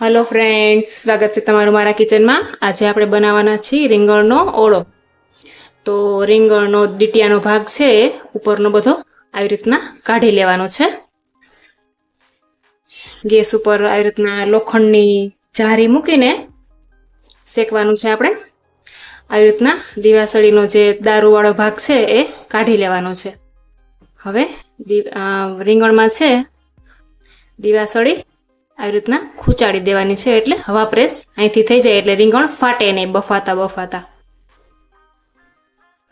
Hello friends સ્વાગત છે તમારું મારા કિચનમાં આજે આપણે બનાવવાના છીએ રીંગણનો ઓળો. તો રીંગણનો ડીટિયાનો ભાગ છે ઉપરનો બધો આવી રીતના કાઢી લેવાનો છે. ગેસ ઉપર આવી રીતના લોખંડની જારી મૂકીને શેકવાનું છે આપણે. આવી રીતના દીવાસળીનો જે દારૂવાળો ભાગ છે એ કાઢી લેવાનો છે. હવે રીંગણમાં છે દીવાસળી આવી રીતના ખૂંચાડી દેવાની છે એટલે હવા પ્રેસ અહીંથી થઈ જાય એટલે રીંગણ ફાટે નહીં, બફાતા બફાતા.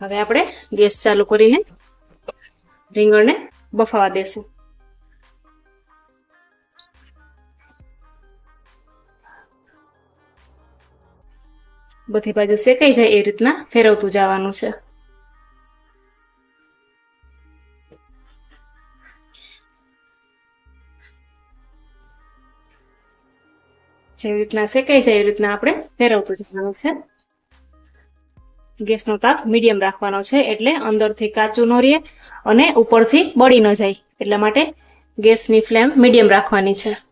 હવે આપણે ગેસ ચાલુ કરીને રીંગણને બફાવા દેશું. બધી બાજુ શેકાઈ જાય એ રીતના ફેરવતું જવાનું છે. જેવી રીતના શેકાઈ જાય એવી રીતના આપણે ફેરવતું જવાનું છે. ગેસનો તાપ મીડિયમ રાખવાનો છે એટલે અંદરથી કાચું ન રહે અને ઉપરથી બળી ન જાય એટલા માટે ગેસની ફ્લેમ મીડિયમ રાખવાની છે.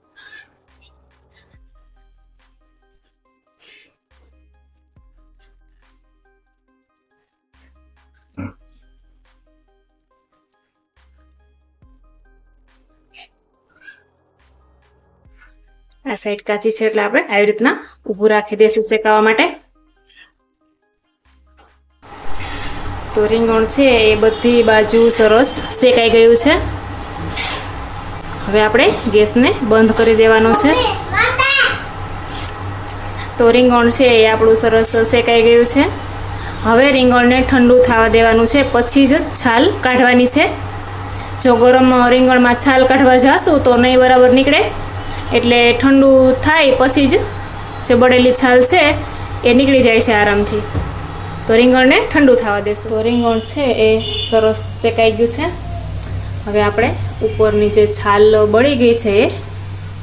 આ સાઈડ કાચી છે એટલે આપણે આવી રીતના ઊભું રાખી દઈશું શેકાવા માટે. તો રીંગણ છે એ બધી બાજુ સરસ શેકાઈ ગયું છે. હવે આપણે ગેસને બંધ કરી દેવાનો છે. તો રીંગણ છે એ આપણું સરસ શેકાઈ ગયું છે. હવે રીંગણને ઠંડુ થવા દેવાનું છે પછી જ છાલ કાઢવાની છે. જો ગરમ રીંગણમાં છાલ કાઢવા જાશું તો નહીં બરાબર નીકળે. એટલે ઠંડુ થાય પછી જ જે બળેલી છાલ છે, એ નીકળી જાય છે આરામથી. તો રીંગણને ઠંડુ થવા દેશું. તો રીંગણ છે એ સરસ શેકાઈ ગયું છે. હવે આપણે ઉપરની જે છાલ બળી ગઈ છે, એ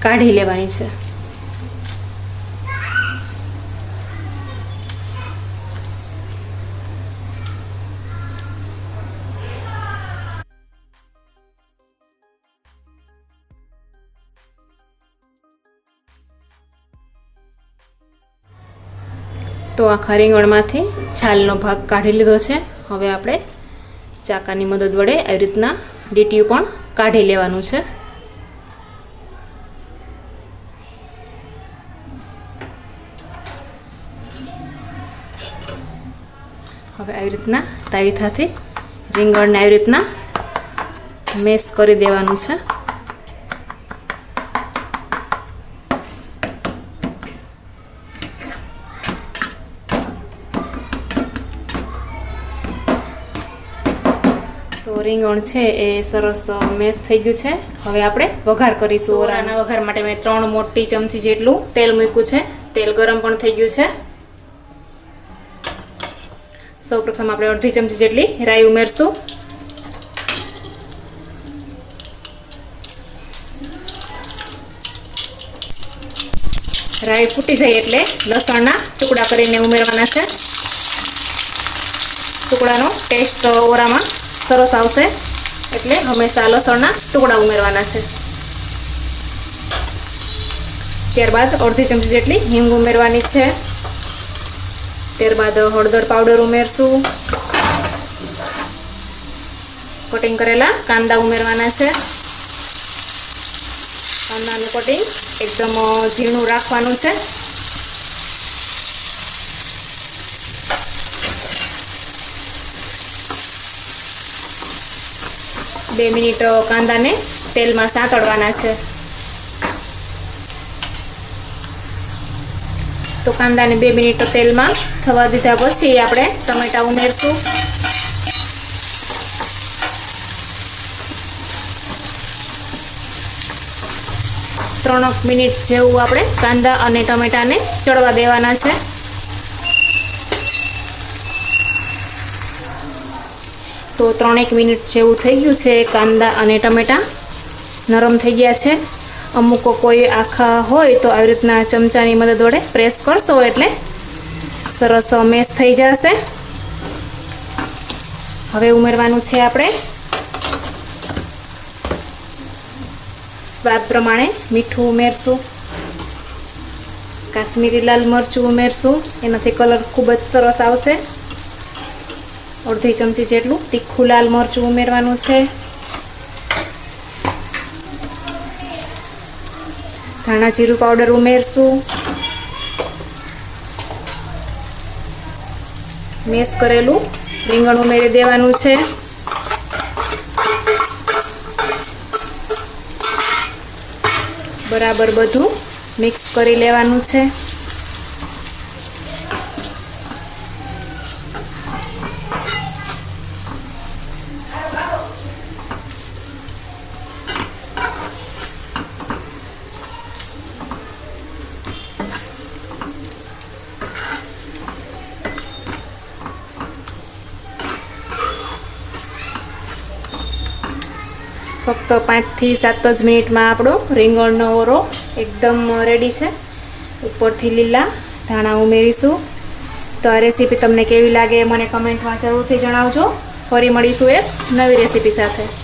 કાઢી લેવાની છે. તો આખા રીંગણમાંથી છાલનો ભાગ કાઢી લીધો છે. હવે આપણે ચાકાની મદદ વડે આવી રીતના ડીટીયું પણ કાઢી લેવાનું છે. હવે આવી રીતના તાવીથાથી રીંગણને આવી રીતના મેસ કરી દેવાનું છે. તો રીંગણ છે એ સરસ મેશ થઈ ગયું છે. હવે આપણે વઘાર કરીશું ઓરાના વઘાર માટે મેં ત્રણ મોટી ચમચી જેટલું તેલ મૂક્યું છે. તેલ ગરમ પણ થઈ ગયું છે. સૌપ્રથમ આપણે અડધી ચમચી જેટલી રાઈ ઉમેરશું. રાઈ ફૂટી જાય એટલે લસણના ટુકડા કરીને ઉમેરવાના છે. ટુકડાનો ટેસ્ટ ઓરામાં સરસ આવશે. એટલે હંમેશા લસણના ટુકડા ઉમેરવાના છે. ત્યારબાદ અડધી ચમચી જેટલી હિંગ ઉમેરવાની છે. ત્યારબાદ હળદર પાવડર ઉમેરશું. કટિંગ કરેલા કાંદા ઉમેરવાના છે. કાંદાનું કટિંગ એકદમ ઝીણું રાખવાનું છે. બે મિનિટ કાંદાને તેલમાં સાંતળવાના છે. તો કાંદાને બે મિનિટ તેલમાં થવા દીધા પછી આપણે ટમેટા ઉમેરશું. ત્રણ મિનિટ જેવું આપણે કાંદા અને ટમેટાને ચડવા દેવાના છે. તો ત્રણેક મિનિટ જેવું થઈ ગયું છે. કાંદા અને ટમેટાં નરમ થઈ ગયા છે. અમુક કોઈ આખા હોય તો આવી રીતના ચમચાની મદદ વડે પ્રેસ કરશો એટલે સરસ મેશ થઈ જશે. હવે ઉમેરવાનું છે આપણે. સ્વાદ પ્રમાણે મીઠું ઉમેરશું. કાશ્મીરી લાલ મરચું ઉમેરશું. એનાથી કલર ખૂબ જ સરસ આવશે. અડધી ચમચી જેટલું તીખું લાલ મરચું ઉમેરવાનું છે. ધાણા જીરું પાવડર ઉમેરશું. મેસ કરેલું રીંગણ ઉમેરી દેવાનું છે. બરાબર બધું મિક્સ કરી લેવાનું છે. ફક્ત પાંચથી સાત જ મિનિટમાં આપણો રીંગણનો ઓરો એકદમ રેડી છે. ઉપરથી લીલા ધાણા ઉમેરીશું. તો આ રેસીપી તમને કેવી લાગે મને કમેન્ટમાં જરૂરથી જણાવજો. ફરી મળીશું એક નવી રેસીપી સાથે.